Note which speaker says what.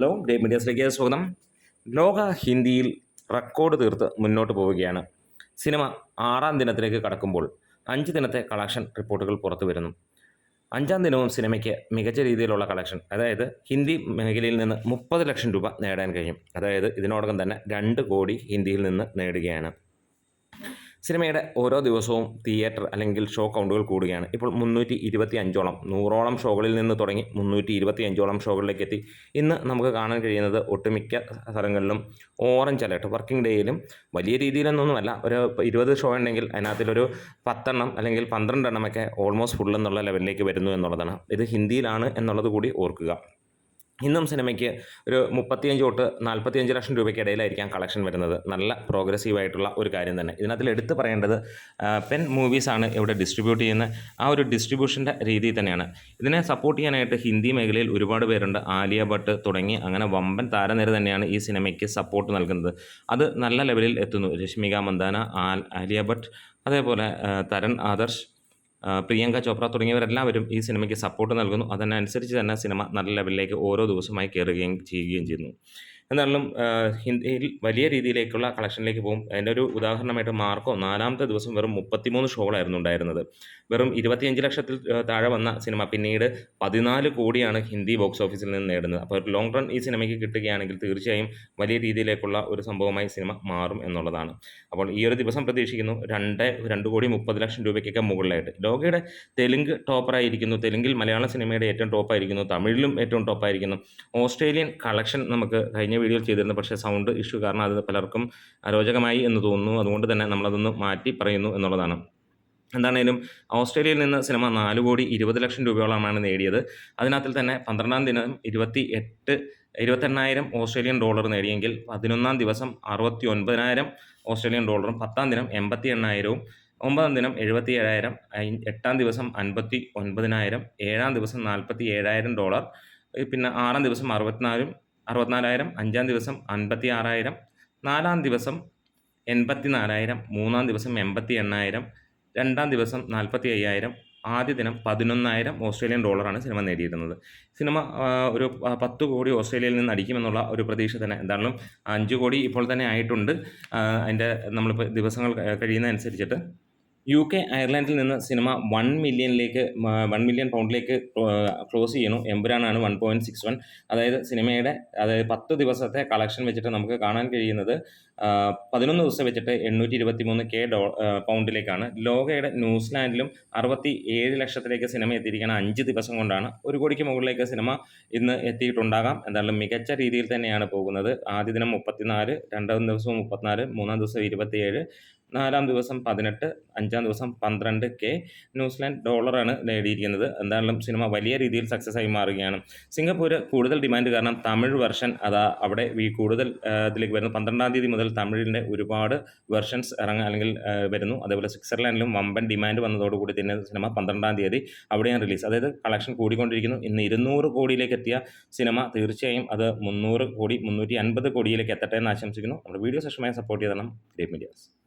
Speaker 1: Hello day മീഡിയസിലേക്ക് സ്വാഗതം. ലോക ഹിന്ദിയിൽ റെക്കോർഡ് തീർത്ത് മുന്നോട്ട് പോവുകയാണ്. സിനിമ ആറാം ദിനത്തിലേക്ക് കടക്കുമ്പോൾ അഞ്ച് ദിനത്തെ കളക്ഷൻ റിപ്പോർട്ടുകൾ പുറത്തു വരുന്നു. അഞ്ചാം ദിനവും സിനിമയ്ക്ക് മികച്ച രീതിയിലുള്ള കളക്ഷൻ അതായത് ഹിന്ദി മേഖലയിൽ നിന്ന് മുപ്പത് ലക്ഷം രൂപ നേടാൻ കഴിയും. അതായത് ഇതിനോടകം തന്നെ രണ്ട് കോടി ഹിന്ദിയിൽ നിന്ന് നേടുകയാണ്. സിനിമയുടെ ഓരോ ദിവസവും തിയേറ്റർ അല്ലെങ്കിൽ ഷോ കൗണ്ടുകൾ കൂടുകയാണ്. ഇപ്പോൾ മുന്നൂറ്റി ഇരുപത്തി അഞ്ചോളം നൂറോളം ഷോകളിൽ നിന്ന് തുടങ്ങി മുന്നൂറ്റി ഇരുപത്തി അഞ്ചോളം ഷോകളിലേക്ക് എത്തി. ഇന്ന് നമുക്ക് കാണാൻ കഴിയുന്നത് ഒട്ടുമിക്ക സ്ഥലങ്ങളിലും ഓറഞ്ച് അലേർട്ട് വർക്കിംഗ് ഡേയിലും വലിയ രീതിയിലൊന്നുമല്ല. ഒരു ഇരുപത് ഷോ ഉണ്ടെങ്കിൽ അതിനകത്തിലൊരു പത്തെണ്ണം അല്ലെങ്കിൽ പന്ത്രണ്ടെണ്ണമൊക്കെ ഓൾമോസ്റ്റ് ഫുൾ എന്നുള്ള ലെവലിലേക്ക് വരുന്നു എന്നുള്ളതാണ്. ഇത് ഹിന്ദിയിലാണ് എന്നുള്ളത് കൂടി ഓർക്കുക. ഇന്നും സിനിമയ്ക്ക് ഒരു മുപ്പത്തിയഞ്ച് തൊട്ട് നാൽപ്പത്തിയഞ്ച് ലക്ഷം രൂപയ്ക്ക് ഇടയിലായിരിക്കാം കളക്ഷൻ വരുന്നത്. നല്ല പ്രോഗ്രസീവ് ആയിട്ടുള്ള ഒരു കാര്യം തന്നെ. ഇതിനകത്തിൽ എടുത്തു പറയേണ്ടത് പെൻ മൂവീസാണ് ഇവിടെ ഡിസ്ട്രിബ്യൂട്ട് ചെയ്യുന്ന ആ ഒരു ഡിസ്ട്രിബ്യൂഷന്റെ രീതി തന്നെയാണ്. ഇതിനെ സപ്പോർട്ട് ചെയ്യാനായിട്ട് ഹിന്ദി മേഖലയിൽ ഒരുപാട് പേരുണ്ട്. ആലിയ ഭട്ട് തുടങ്ങി അങ്ങനെ വമ്പൻ താരനിര തന്നെയാണ് ഈ സിനിമയ്ക്ക് സപ്പോർട്ട് നൽകുന്നത്. അത് നല്ല ലെവലിൽ എത്തുന്നു. രശ്മിക മന്ദാന ആലിയ ഭട്ട് അതേപോലെ തരൺ ആദർശ് പ്രിയങ്ക ചോപ്ര തുടങ്ങിയവരെല്ലാവരും ഈ സിനിമയ്ക്ക് സപ്പോർട്ട് നൽകുന്നു. അതിനനുസരിച്ച് തന്നെ സിനിമ നല്ല ലെവലിലേക്ക് ഓരോ ദിവസമായി കയറുകയും ചെയ്യുകയും ചെയ്യുന്നു. എന്നാലും ഹിന്ദിയിൽ വലിയ രീതിയിലേക്കുള്ള കളക്ഷനിലേക്ക് പോകും. അതിന്റെ ഒരു ഉദാഹരണമായിട്ട് മാർക്കോ നാലാമത്തെ ദിവസം വെറും മുപ്പത്തിമൂന്ന് ഷോകളായിരുന്നു ഉണ്ടായിരുന്നത്. വെറും ഇരുപത്തിയഞ്ച് ലക്ഷത്തിൽ താഴെ വന്ന സിനിമ പിന്നീട് പതിനാല് കോടിയാണ് ഹിന്ദി ബോക്സ് ഓഫീസിൽ നിന്ന് നേടുന്നത്. അപ്പോൾ ഒരു ലോങ് റൺ ഈ സിനിമയ്ക്ക് കിട്ടുകയാണെങ്കിൽ തീർച്ചയായും വലിയ രീതിയിലേക്കുള്ള ഒരു സംഭവമായി സിനിമ മാറും എന്നുള്ളതാണ്. അപ്പോൾ ഈ ഒരു ദിവസം പ്രതീക്ഷിക്കുന്നു രണ്ട് രണ്ട് കോടി മുപ്പത് ലക്ഷം രൂപയ്ക്കൊക്കെ മുകളിലായിട്ട്. ലോകയുടെ തെലുങ്ക് ടോപ്പറായിരിക്കുന്നു. തെലുങ്കിൽ മലയാള സിനിമയുടെ ഏറ്റവും ടോപ്പായിരിക്കുന്നു. തമിഴിലും ഏറ്റവും ടോപ്പായിരിക്കുന്നു. ഓസ്ട്രേലിയൻ കളക്ഷൻ നമുക്ക് കഴിഞ്ഞ വീഡിയോയിൽ ചെയ്തിരുന്നു. പക്ഷേ സൗണ്ട് ഇഷ്യൂ കാരണം അത് പലർക്കും അരോചകമായി എന്ന് തോന്നുന്നു. അതുകൊണ്ട് തന്നെ നമ്മളതൊന്ന് മാറ്റി പറയുന്നു എന്നുള്ളതാണ്. എന്താണേലും ഓസ്ട്രേലിയയിൽ നിന്ന് സിനിമ നാല് കോടി ഇരുപത് ലക്ഷം രൂപയോളമാണ് നേടിയത്. അതിനകത്തിൽ തന്നെ പന്ത്രണ്ടാം ദിനം ഇരുപത്തി എട്ട് ഇരുപത്തെണ്ണായിരം ഓസ്ട്രേലിയൻ ഡോളർ നേടിയെങ്കിൽ പതിനൊന്നാം ദിവസം അറുപത്തി ഒൻപതിനായിരം ഓസ്ട്രേലിയൻ ഡോളറും പത്താം ദിനം എൺപത്തി എണ്ണായിരവും ഒമ്പതാം ദിനം എഴുപത്തി ഏഴായിരം എട്ടാം ദിവസം അൻപത്തി ഒൻപതിനായിരം ഏഴാം ദിവസം നാൽപ്പത്തി ഏഴായിരം ഡോളർ പിന്നെ ആറാം ദിവസം അറുപത്തിനാലും അറുപത്തിനാലായിരം അഞ്ചാം ദിവസം അൻപത്തി ആറായിരം നാലാം ദിവസം എൺപത്തി നാലായിരം മൂന്നാം ദിവസം എൺപത്തി എണ്ണായിരം രണ്ടാം ദിവസം നാൽപ്പത്തി അയ്യായിരം ആദ്യ ദിനം പതിനൊന്നായിരം ഓസ്ട്രേലിയൻ ഡോളറാണ് സിനിമ നേടിയിരുന്നത് സിനിമ ഒരു പത്ത് കോടി ഓസ്ട്രേലിയയിൽ നിന്ന് അടിക്കുമെന്നുള്ള ഒരു പ്രതീക്ഷ തന്നെ എന്താണെങ്കിലും അഞ്ച് കോടി ഇപ്പോൾ തന്നെ ആയിട്ടുണ്ട്. അതിന്റെ നമ്മളിപ്പോൾ ദിവസങ്ങൾ കഴിയുന്ന കഴിയുന്നതനുസരിച്ചിട്ട് യു കെ അയർലൻഡിൽ നിന്ന് സിനിമ വൺ മില്യണിലേക്ക് വൺ മില്യൺ പൗണ്ടിലേക്ക് ക്ലോസ് ചെയ്യുന്നു. എമ്പുരാനാണ് വൺ പോയിന്റ് സിക്സ് വൺ അതായത് സിനിമയുടെ അതായത് പത്ത് ദിവസത്തെ കളക്ഷൻ വെച്ചിട്ട് നമുക്ക് കാണാൻ കഴിയുന്നത് പതിനൊന്ന് ദിവസം വെച്ചിട്ട് എണ്ണൂറ്റി ഇരുപത്തി മൂന്ന് കെ ഡോ പൗണ്ടിലേക്കാണ് ലോകയുടെ ന്യൂസിലാൻഡിലും അറുപത്തി ഏഴ് ലക്ഷത്തിലേക്ക് സിനിമ എത്തിയിരിക്കുന്ന അഞ്ച് ദിവസം കൊണ്ടാണ്. ഒരു കോടിക്ക് മുകളിലേക്ക് സിനിമ ഇന്ന് എത്തിയിട്ടുണ്ടാകാം. എന്തായാലും മികച്ച രീതിയിൽ തന്നെയാണ് പോകുന്നത്. ആദ്യ ദിനം മുപ്പത്തിനാല് രണ്ടാം ദിവസവും മുപ്പത്തിനാല് മൂന്നാം ദിവസം ഇരുപത്തിയേഴ്. നാലാം ദിവസം പതിനെട്ട് അഞ്ചാം ദിവസം പന്ത്രണ്ട് കെ ന്യൂസിലാൻഡ് ഡോളറാണ് നേടിയിരിക്കുന്നത്. എന്തായാലും സിനിമ വലിയ രീതിയിൽ സക്സസ് ആയി മാറുകയാണ്. സിംഗപ്പൂർ കൂടുതൽ ഡിമാൻഡ് കാരണം തമിഴ് വെർഷൻ അതാ അവിടെ ഈ കൂടുതൽ ഇതിലേക്ക് വരുന്നു. പന്ത്രണ്ടാം തീയതി മുതൽ തമിഴിന്റെ ഒരുപാട് വെർഷൻസ് ഇറങ്ങാൻ അല്ലെങ്കിൽ വരുന്നു. അതേപോലെ സ്വിറ്റ്സർലാൻഡിലും വമ്പൻ ഡിമാൻഡ് വന്നതോടുകൂടി തന്നെ സിനിമ പന്ത്രണ്ടാം തീയതി അവിടെയാണ് റിലീസ് അതായത് കളക്ഷൻ കൂടിക്കൊണ്ടിരിക്കുന്നു. ഇന്ന് ഇരുന്നൂറ് കോടിയിലേക്ക് എത്തിയ സിനിമ തീർച്ചയായും അത് മുന്നൂറ് കോടി മുന്നൂറ്റി അൻപത് കോടിയിലേക്ക് എത്തട്ടെ എന്ന് ആശംസിക്കുന്നു. നമ്മുടെ വീഡിയോ സെഷമായി സപ്പോർട്ട് ചെയ്തണം ഗ്രേറ്റ് മീഡിയാസ്